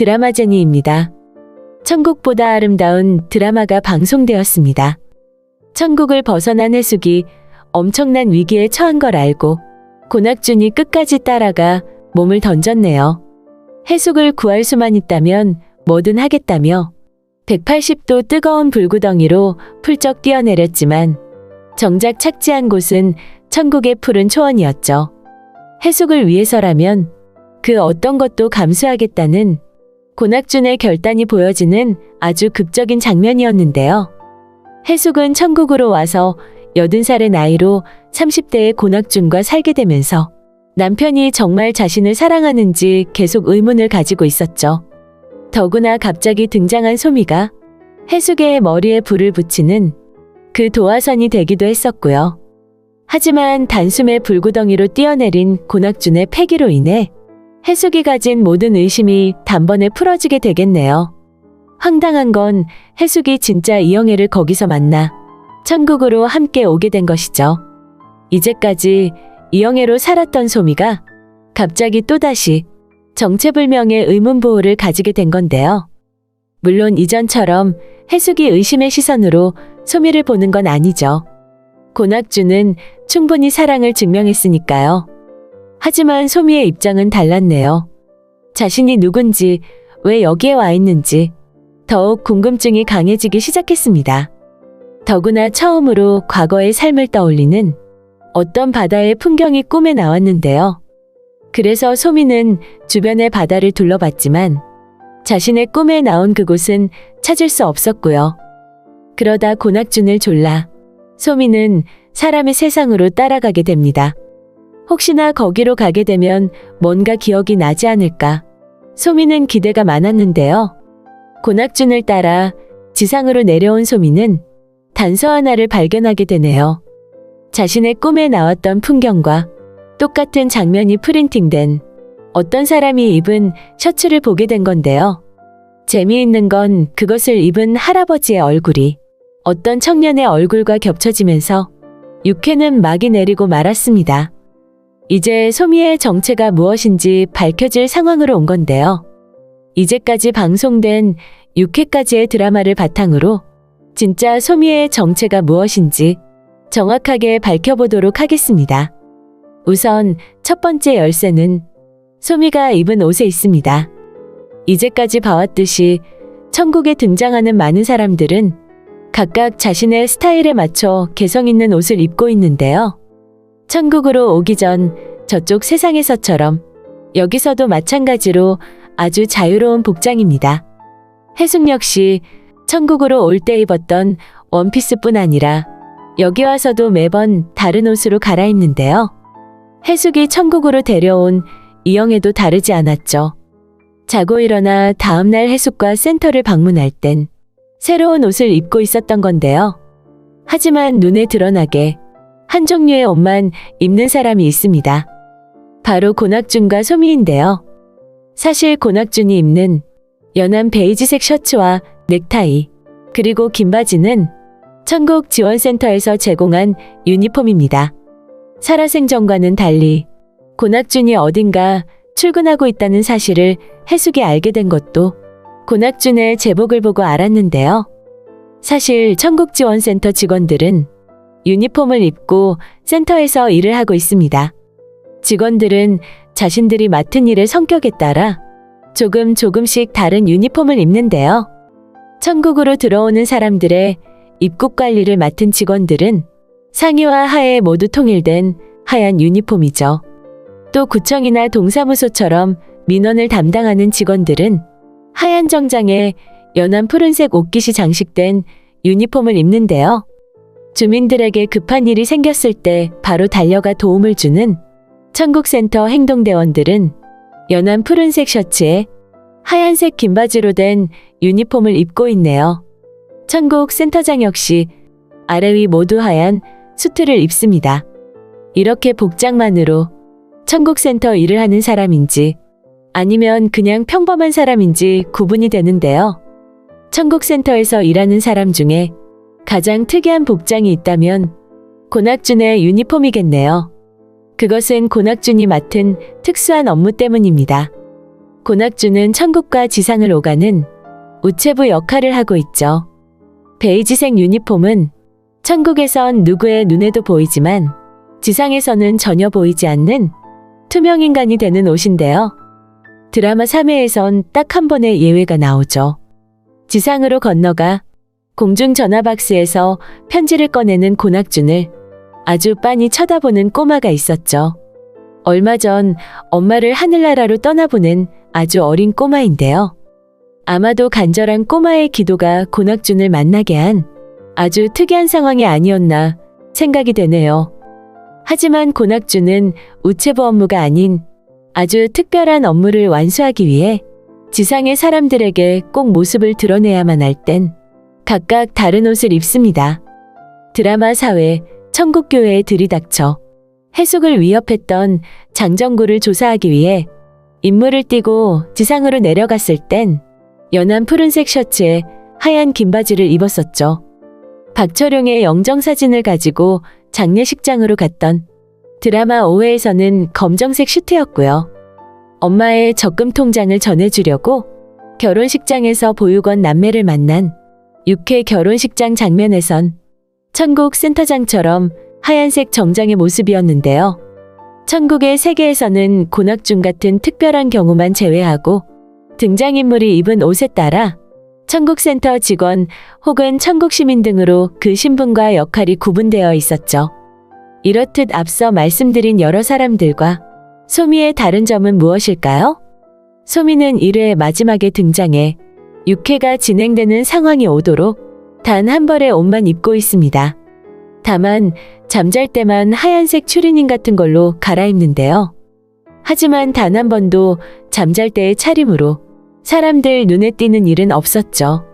드라마 제니입니다. 천국보다 아름다운 드라마가 방송되었습니다. 천국을 벗어난 해숙이 엄청난 위기에 처한 걸 알고 고낙준이 끝까지 따라가 몸을 던졌네요. 해숙을 구할 수만 있다면 뭐든 하겠다며 180도 뜨거운 불구덩이로 풀쩍 뛰어내렸지만 정작 착지한 곳은 천국의 푸른 초원이었죠. 해숙을 위해서라면 그 어떤 것도 감수하겠다는 고낙준의 결단이 보여지는 아주 극적인 장면이었는데요. 해숙은 천국으로 와서 80살의 나이로 30대의 고낙준과 살게 되면서 남편이 정말 자신을 사랑하는지 계속 의문을 가지고 있었죠. 더구나 갑자기 등장한 소미가 해숙의 머리에 불을 붙이는 그 도화선이 되기도 했었고요. 하지만 단숨에 불구덩이로 뛰어내린 고낙준의 패기로 인해 해숙이 가진 모든 의심이 단번에 풀어지게 되겠네요. 황당한 건 해숙이 진짜 이영애를 거기서 만나 천국으로 함께 오게 된 것이죠. 이제까지 이영애로 살았던 소미가 갑자기 또다시 정체불명의 의문보호를 가지게 된 건데요. 물론 이전처럼 해숙이 의심의 시선으로 소미를 보는 건 아니죠. 고낙주는 충분히 사랑을 증명했으니까요. 하지만 소미의 입장은 달랐네요. 자신이 누군지, 왜 여기에 와 있는지 더욱 궁금증이 강해지기 시작했습니다. 더구나 처음으로 과거의 삶을 떠올리는 어떤 바다의 풍경이 꿈에 나왔는데요. 그래서 소미는 주변의 바다를 둘러봤지만 자신의 꿈에 나온 그곳은 찾을 수 없었고요. 그러다 고낙준을 졸라 소미는 사람의 세상으로 따라가게 됩니다. 혹시나 거기로 가게 되면 뭔가 기억이 나지 않을까. 소미는 기대가 많았는데요. 고낙준을 따라 지상으로 내려온 소미는 단서 하나를 발견하게 되네요. 자신의 꿈에 나왔던 풍경과 똑같은 장면이 프린팅된 어떤 사람이 입은 셔츠를 보게 된 건데요. 재미있는 건 그것을 입은 할아버지의 얼굴이 어떤 청년의 얼굴과 겹쳐지면서 육회는 막이 내리고 말았습니다. 이제 소미의 정체가 무엇인지 밝혀질 상황으로 온 건데요. 이제까지 방송된 6회까지의 드라마를 바탕으로 진짜 소미의 정체가 무엇인지 정확하게 밝혀보도록 하겠습니다. 우선 첫 번째 열쇠는 소미가 입은 옷에 있습니다. 이제까지 봐왔듯이 천국에 등장하는 많은 사람들은 각각 자신의 스타일에 맞춰 개성 있는 옷을 입고 있는데요. 천국으로 오기 전 저쪽 세상에서처럼 여기서도 마찬가지로 아주 자유로운 복장입니다. 해숙 역시 천국으로 올 때 입었던 원피스뿐 아니라 여기 와서도 매번 다른 옷으로 갈아입는데요. 해숙이 천국으로 데려온 이영애도 다르지 않았죠. 자고 일어나 다음날 해숙과 센터를 방문할 땐 새로운 옷을 입고 있었던 건데요. 하지만 눈에 드러나게 한 종류의 옷만 입는 사람이 있습니다. 바로 고낙준과 소미인데요. 사실 고낙준이 입는 연한 베이지색 셔츠와 넥타이, 그리고 긴 바지는 천국 지원센터에서 제공한 유니폼입니다. 살아생전과는 달리 고낙준이 어딘가 출근하고 있다는 사실을 해숙이 알게 된 것도 고낙준의 제복을 보고 알았는데요. 사실 천국지원센터 직원들은 유니폼을 입고 센터에서 일을 하고 있습니다. 직원들은 자신들이 맡은 일의 성격에 따라 조금 조금씩 다른 유니폼을 입는데요. 천국으로 들어오는 사람들의 입국 관리를 맡은 직원들은 상의와 하에 모두 통일된 하얀 유니폼이죠. 또 구청이나 동사무소처럼 민원을 담당하는 직원들은 하얀 정장에 연한 푸른색 옷깃이 장식된 유니폼을 입는데요. 주민들에게 급한 일이 생겼을 때 바로 달려가 도움을 주는 천국센터 행동대원들은 연한 푸른색 셔츠에 하얀색 긴 바지로 된 유니폼을 입고 있네요. 천국 센터장 역시 아래 위 모두 하얀 수트를 입습니다. 이렇게 복장만으로 천국 센터 일을 하는 사람인지 아니면 그냥 평범한 사람인지 구분이 되는데요. 천국 센터에서 일하는 사람 중에 가장 특이한 복장이 있다면 고낙준의 유니폼이겠네요. 그것은 고낙준이 맡은 특수한 업무 때문입니다. 고낙주는 천국과 지상을 오가는 우체부 역할을 하고 있죠. 베이지색 유니폼은 천국에선 누구의 눈에도 보이지만 지상에서는 전혀 보이지 않는 투명 인간이 되는 옷인데요. 드라마 3회에선 딱 한 번의 예외가 나오죠. 지상으로 건너가 공중 전화 박스에서 편지를 꺼내는 고낙준을 아주 빤히 쳐다보는 꼬마가 있었죠. 얼마 전 엄마를 하늘나라로 떠나보낸 아주 어린 꼬마인데요. 아마도 간절한 꼬마의 기도가 고낙준을 만나게 한 아주 특이한 상황이 아니었나 생각이 되네요. 하지만 고낙준은 우체부 업무가 아닌 아주 특별한 업무를 완수하기 위해 지상의 사람들에게 꼭 모습을 드러내야만 할 땐 각각 다른 옷을 입습니다. 드라마 사회 천국교회에 들이닥쳐 해숙을 위협했던 장정구를 조사하기 위해 임무를 띠고 지상으로 내려갔을 땐 연한 푸른색 셔츠에 하얀 긴 바지를 입었었죠. 박철용의 영정 사진을 가지고 장례식장으로 갔던 드라마 5회에서는 검정색 슈트였고요. 엄마의 적금 통장을 전해주려고 결혼식장에서 보육원 남매를 만난 6회 결혼식장 장면에선 천국 센터장처럼 하얀색 정장의 모습이었는데요. 천국의 세계에서는 고낙중 같은 특별한 경우만 제외하고 등장인물이 입은 옷에 따라 천국센터 직원 혹은 천국 시민 등으로 그 신분과 역할이 구분되어 있었죠. 이렇듯 앞서 말씀드린 여러 사람들과 소미의 다른 점은 무엇일까요? 소미는 1회 마지막에 등장해 6회가 진행되는 상황이 오도록 단 한 벌의 옷만 입고 있습니다. 다만 잠잘 때만 하얀색 추리닝 같은 걸로 갈아입는데요. 하지만 단 한 번도 잠잘 때의 차림으로 사람들 눈에 띄는 일은 없었죠.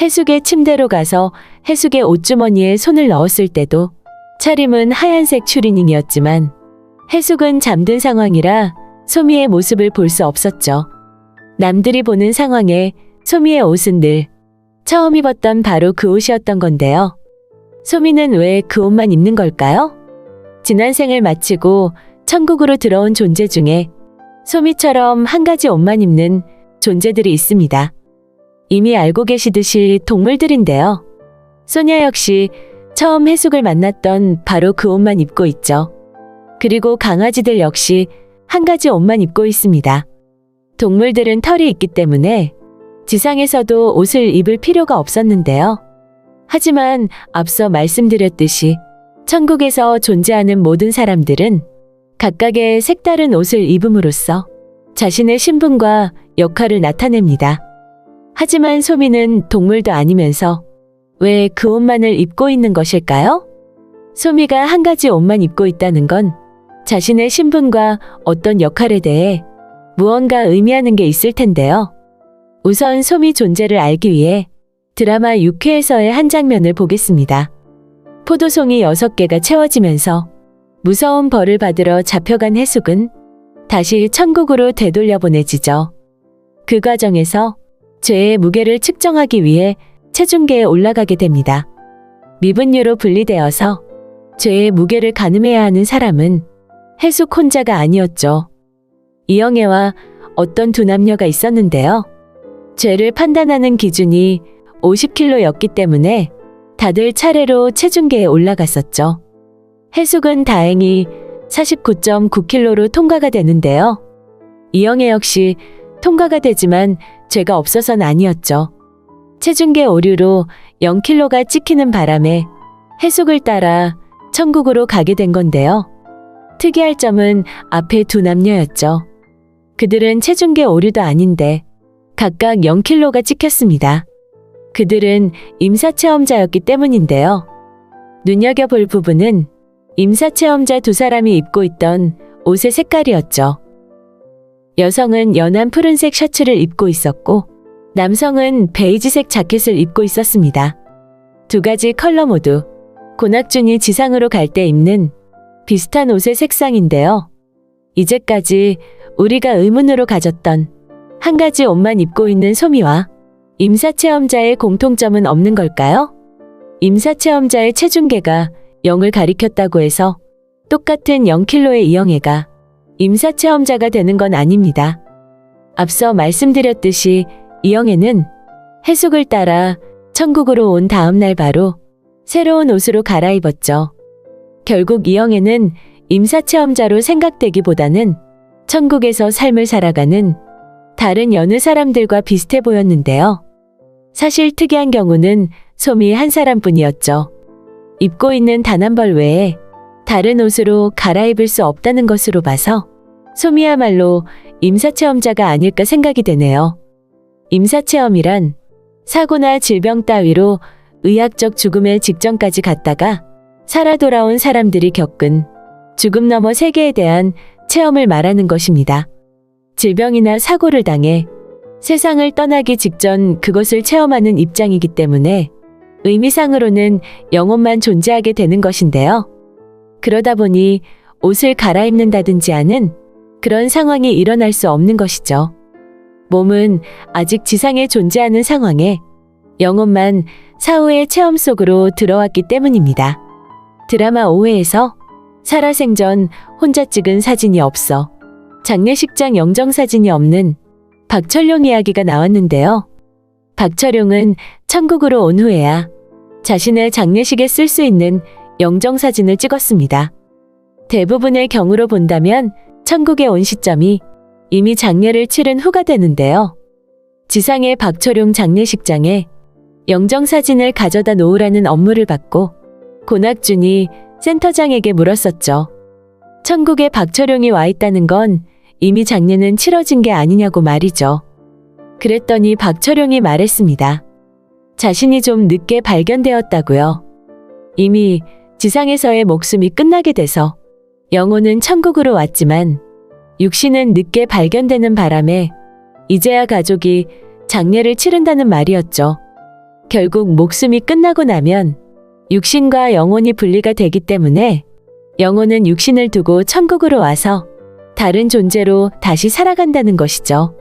해숙의 침대로 가서 해숙의 옷주머니에 손을 넣었을 때도 차림은 하얀색 추리닝이었지만 해숙은 잠든 상황이라 소미의 모습을 볼 수 없었죠. 남들이 보는 상황에 소미의 옷은 늘 처음 입었던 바로 그 옷이었던 건데요. 소미는 왜 그 옷만 입는 걸까요? 지난 생을 마치고 천국으로 들어온 존재 중에 소미처럼 한 가지 옷만 입는 존재들이 있습니다. 이미 알고 계시듯이 동물들인데요. 소냐 역시 처음 해숙을 만났던 바로 그 옷만 입고 있죠. 그리고 강아지들 역시 한 가지 옷만 입고 있습니다. 동물들은 털이 있기 때문에 지상에서도 옷을 입을 필요가 없었는데요. 하지만 앞서 말씀드렸듯이 천국에서 존재하는 모든 사람들은 각각의 색다른 옷을 입음으로써 자신의 신분과 역할을 나타냅니다. 하지만 소미는 동물도 아니면서 왜 그 옷만을 입고 있는 것일까요? 소미가 한 가지 옷만 입고 있다는 건 자신의 신분과 어떤 역할에 대해 무언가 의미하는 게 있을 텐데요. 우선 소미 존재를 알기 위해 드라마 6회에서의 한 장면을 보겠습니다. 포도송이 6개가 채워지면서 무서운 벌을 받으러 잡혀간 해숙은 다시 천국으로 되돌려 보내지죠. 그 과정에서 죄의 무게를 측정하기 위해 체중계에 올라가게 됩니다. 미분류로 분리되어서 죄의 무게를 가늠해야 하는 사람은 해숙 혼자가 아니었죠. 이영애와 어떤 두 남녀가 있었는데요. 죄를 판단하는 기준이 50kg였기 때문에 다들 차례로 체중계에 올라갔었죠. 해숙은 다행히 49.9kg로 통과가 되는데요. 이영애 역시 통과가 되지만 죄가 없어서는 아니었죠. 체중계 오류로 0kg가 찍히는 바람에 해숙을 따라 천국으로 가게 된 건데요. 특이할 점은 앞에 두 남녀였죠. 그들은 체중계 오류도 아닌데 각각 0kg가 찍혔습니다. 그들은 임사체험자였기 때문인데요. 눈여겨볼 부분은 임사체험자 두 사람이 입고 있던 옷의 색깔이었죠. 여성은 연한 푸른색 셔츠를 입고 있었고, 남성은 베이지색 자켓을 입고 있었습니다. 두 가지 컬러 모두 고낙준이 지상으로 갈 때 입는 비슷한 옷의 색상인데요. 이제까지 우리가 의문으로 가졌던 한 가지 옷만 입고 있는 소미와 임사체험자의 공통점은 없는 걸까요? 임사체험자의 체중계가 0을 가리켰다고 해서 똑같은 0kg의 이영애가 임사체험자가 되는 건 아닙니다. 앞서 말씀드렸듯이 이영애는 해숙을 따라 천국으로 온 다음 날 바로 새로운 옷으로 갈아입었죠. 결국 이영애는 임사체험자로 생각되기보다는 천국에서 삶을 살아가는 다른 여느 사람들과 비슷해 보였는데요. 사실 특이한 경우는 솜이 한 사람뿐이었죠. 입고 있는 단 한 벌 외에 다른 옷으로 갈아입을 수 없다는 것으로 봐서 솜이야말로 임사체험자가 아닐까 생각이 되네요. 임사체험이란 사고나 질병 따위로 의학적 죽음의 직전까지 갔다가 살아 돌아온 사람들이 겪은 죽음 넘어 세계에 대한 체험을 말하는 것입니다. 질병이나 사고를 당해 세상을 떠나기 직전 그것을 체험하는 입장이기 때문에 의미상으로는 영혼만 존재하게 되는 것인데요. 그러다 보니 옷을 갈아입는다든지 하는 그런 상황이 일어날 수 없는 것이죠. 몸은 아직 지상에 존재하는 상황에 영혼만 사후의 체험 속으로 들어왔기 때문입니다. 드라마 5회에서 살아생전 혼자 찍은 사진이 없어 장례식장 영정사진이 없는 박철룡 이야기가 나왔는데요. 박철룡은 천국으로 온 후에야 자신의 장례식에 쓸 수 있는 영정사진을 찍었습니다. 대부분의 경우로 본다면 천국에 온 시점이 이미 장례를 치른 후가 되는데요. 지상의 박철용 장례식장에 영정사진을 가져다 놓으라는 업무를 받고 고낙준이 센터장에게 물었었죠. 천국에 박철용이 와 있다는 건 이미 장례는 치러진 게 아니냐고 말이죠. 그랬더니 박철용이 말했습니다. 자신이 좀 늦게 발견되었다고요. 이미 지상에서의 목숨이 끝나게 돼서 영혼은 천국으로 왔지만 육신은 늦게 발견되는 바람에 이제야 가족이 장례를 치른다는 말이었죠. 결국 목숨이 끝나고 나면 육신과 영혼이 분리가 되기 때문에 영혼은 육신을 두고 천국으로 와서 다른 존재로 다시 살아간다는 것이죠.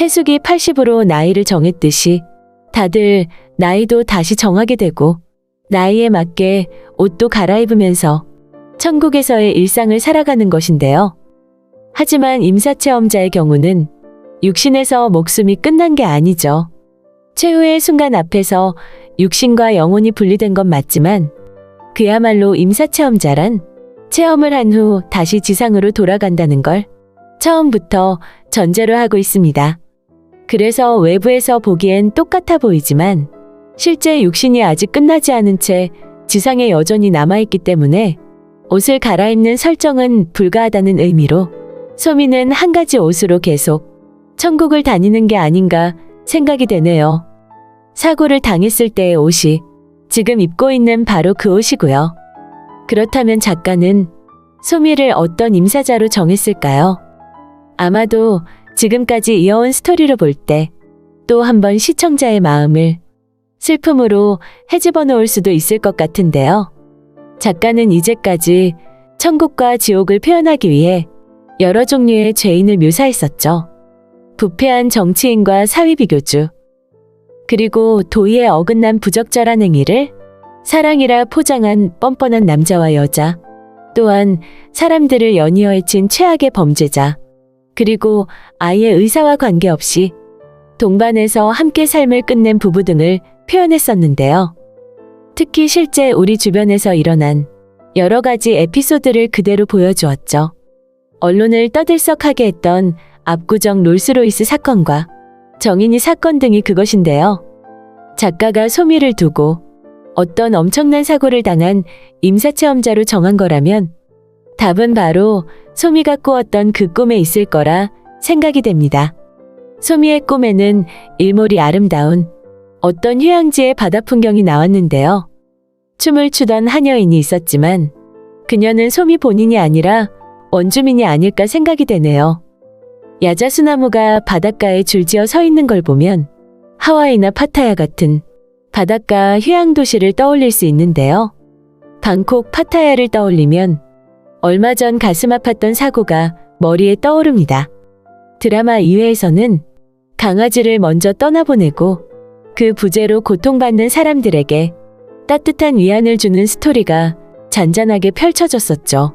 해숙이 80으로 나이를 정했듯이 다들 나이도 다시 정하게 되고 나이에 맞게 옷도 갈아입으면서 천국에서의 일상을 살아가는 것인데요. 하지만 임사체험자의 경우는 육신에서 목숨이 끝난 게 아니죠. 최후의 순간 앞에서 육신과 영혼이 분리된 건 맞지만 그야말로 임사체험자란 체험을 한 후 다시 지상으로 돌아간다는 걸 처음부터 전제로 하고 있습니다. 그래서 외부에서 보기엔 똑같아 보이지만 실제 육신이 아직 끝나지 않은 채 지상에 여전히 남아있기 때문에 옷을 갈아입는 설정은 불가하다는 의미로 소미는 한 가지 옷으로 계속 천국을 다니는 게 아닌가 생각이 되네요. 사고를 당했을 때의 옷이 지금 입고 있는 바로 그 옷이고요. 그렇다면 작가는 소미를 어떤 임사자로 정했을까요? 아마도 지금까지 이어온 스토리로 볼 때 또 한 번 시청자의 마음을 슬픔으로 헤집어 놓을 수도 있을 것 같은데요. 작가는 이제까지 천국과 지옥을 표현하기 위해 여러 종류의 죄인을 묘사했었죠. 부패한 정치인과 사위 비교주, 그리고 도의에 어긋난 부적절한 행위를 사랑이라 포장한 뻔뻔한 남자와 여자, 또한 사람들을 연이어 해친 최악의 범죄자, 그리고 아이의 의사와 관계없이 동반해서 함께 삶을 끝낸 부부 등을 표현했었는데요. 특히 실제 우리 주변에서 일어난 여러 가지 에피소드를 그대로 보여주었죠. 언론을 떠들썩하게 했던 압구정 롤스로이스 사건과 정인이 사건 등이 그것인데요. 작가가 소미를 두고 어떤 엄청난 사고를 당한 임사체험자로 정한 거라면 답은 바로 소미가 꾸었던 그 꿈에 있을 거라 생각이 됩니다. 소미의 꿈에는 일몰이 아름다운 어떤 휴양지의 바다 풍경이 나왔는데요. 춤을 추던 한 여인이 있었지만 그녀는 소미 본인이 아니라 원주민이 아닐까 생각이 되네요. 야자수나무가 바닷가에 줄지어 서 있는 걸 보면 하와이나 파타야 같은 바닷가 휴양 도시를 떠올릴 수 있는데요. 방콕 파타야를 떠올리면 얼마 전 가슴 아팠던 사고가 머리에 떠오릅니다. 드라마 2회에서는 강아지를 먼저 떠나보내고 그 부재로 고통받는 사람들에게 따뜻한 위안을 주는 스토리가 잔잔하게 펼쳐졌었죠.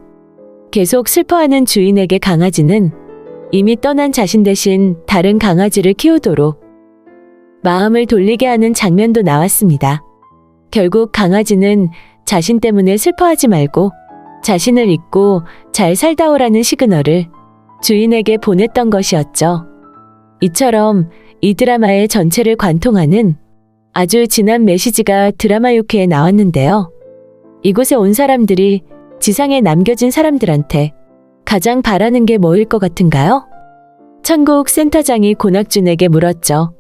계속 슬퍼하는 주인에게 강아지는 이미 떠난 자신 대신 다른 강아지를 키우도록 마음을 돌리게 하는 장면도 나왔습니다. 결국 강아지는 자신 때문에 슬퍼하지 말고 자신을 잊고 잘 살다 오라는 시그널을 주인에게 보냈던 것이었죠. 이처럼 이 드라마의 전체를 관통하는 아주 진한 메시지가 드라마 6회에 나왔는데요. 이곳에 온 사람들이 지상에 남겨진 사람들한테 가장 바라는 게 뭐일 것 같은가요? 천국 센터장이 고낙준에게 물었죠.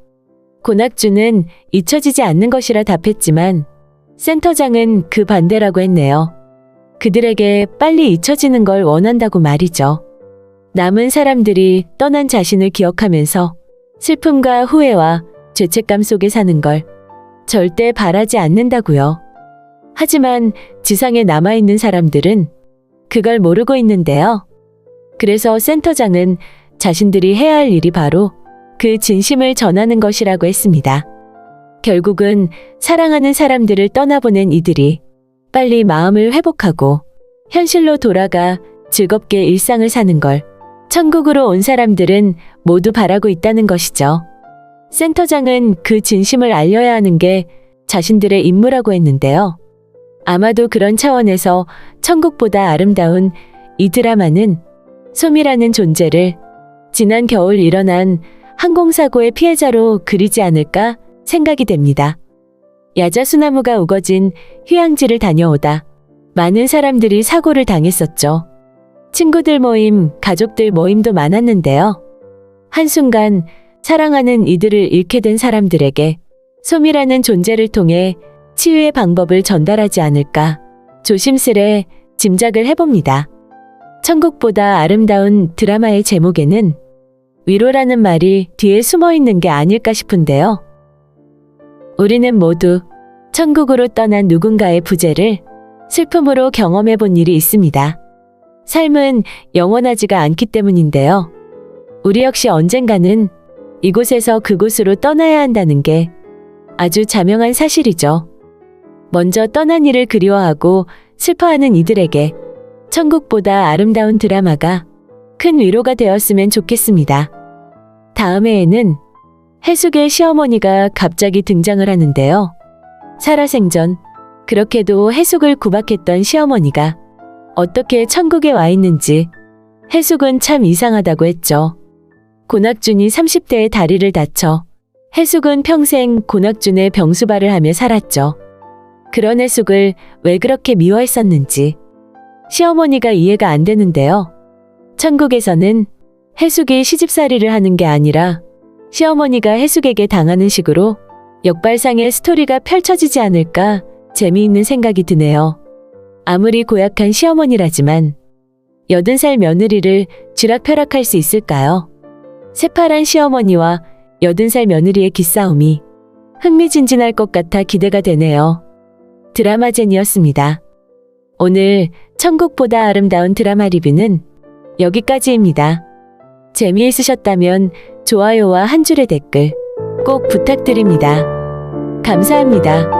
고낙준은 잊혀지지 않는 것이라 답했지만 센터장은 그 반대라고 했네요. 그들에게 빨리 잊혀지는 걸 원한다고 말이죠. 남은 사람들이 떠난 자신을 기억하면서 슬픔과 후회와 죄책감 속에 사는 걸 절대 바라지 않는다고요. 하지만 지상에 남아있는 사람들은 그걸 모르고 있는데요. 그래서 센터장은 자신들이 해야 할 일이 바로 그 진심을 전하는 것이라고 했습니다. 결국은 사랑하는 사람들을 떠나보낸 이들이 빨리 마음을 회복하고 현실로 돌아가 즐겁게 일상을 사는 걸 천국으로 온 사람들은 모두 바라고 있다는 것이죠. 센터장은 그 진심을 알려야 하는 게 자신들의 임무라고 했는데요. 아마도 그런 차원에서 천국보다 아름다운 이 드라마는 소미라는 존재를 지난 겨울 일어난 항공사고의 피해자로 그리지 않을까 생각이 됩니다. 야자수나무가 우거진 휴양지를 다녀오다 많은 사람들이 사고를 당했었죠. 친구들 모임, 가족들 모임도 많았는데요. 한순간 사랑하는 이들을 잃게 된 사람들에게 소미라는 존재를 통해 치유의 방법을 전달하지 않을까 조심스레 짐작을 해봅니다. 천국보다 아름다운 드라마의 제목에는 위로라는 말이 뒤에 숨어 있는 게 아닐까 싶은데요. 우리는 모두 천국으로 떠난 누군가의 부재를 슬픔으로 경험해 본 일이 있습니다. 삶은 영원하지가 않기 때문인데요. 우리 역시 언젠가는 이곳에서 그곳으로 떠나야 한다는 게 아주 자명한 사실이죠. 먼저 떠난 이를 그리워하고 슬퍼하는 이들에게 천국보다 아름다운 드라마가 큰 위로가 되었으면 좋겠습니다. 다음 해에는 해숙의 시어머니가 갑자기 등장을 하는데요. 살아생전 그렇게도 해숙을 구박했던 시어머니가 어떻게 천국에 와 있는지 해숙은 참 이상하다고 했죠. 고낙준이 30대에 다리를 다쳐 해숙은 평생 고낙준의 병수발을 하며 살았죠. 그런 해숙을 왜 그렇게 미워했었는지 시어머니가 이해가 안 되는데요. 천국에서는 해숙이 시집살이를 하는 게 아니라 시어머니가 해숙에게 당하는 식으로 역발상의 스토리가 펼쳐지지 않을까 재미있는 생각이 드네요. 아무리 고약한 시어머니라지만 여든 살 며느리를 쥐락펴락할 수 있을까요? 새파란 시어머니와 여든 살 며느리의 기싸움이 흥미진진할 것 같아 기대가 되네요. 드라마젠이었습니다. 오늘 천국보다 아름다운 드라마 리뷰는 여기까지입니다. 재미있으셨다면 좋아요와 한 줄의 댓글 꼭 부탁드립니다. 감사합니다.